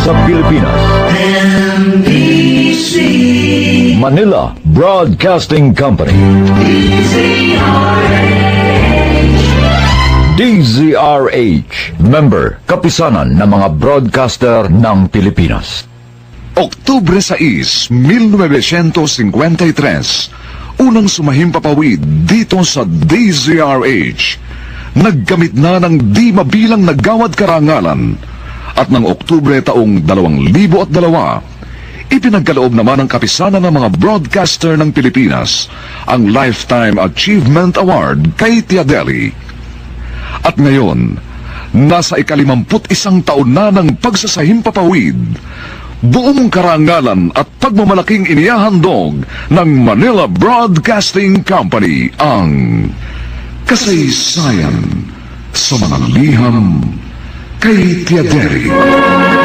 sa Pilipinas. Manila Broadcasting Company. DZRH, member, kapisanan ng mga broadcaster ng Pilipinas. Oktubre 6, 1953, unang sumahimpapawid dito sa DZRH. Nagkamit na ng di mabilang nagawad karangalan at ng Oktubre taong 2002, ipinagkaloob naman ng kapisanan ng mga broadcaster ng Pilipinas ang Lifetime Achievement Award kay Tiadeli. At ngayon, nasa ikalimamput isang taon na ng pagsasahimpapawid, buong karangalan at pagmamalaking inihahandog ng Manila Broadcasting Company ang kasaysayan sa mga liham kay Tiaderi.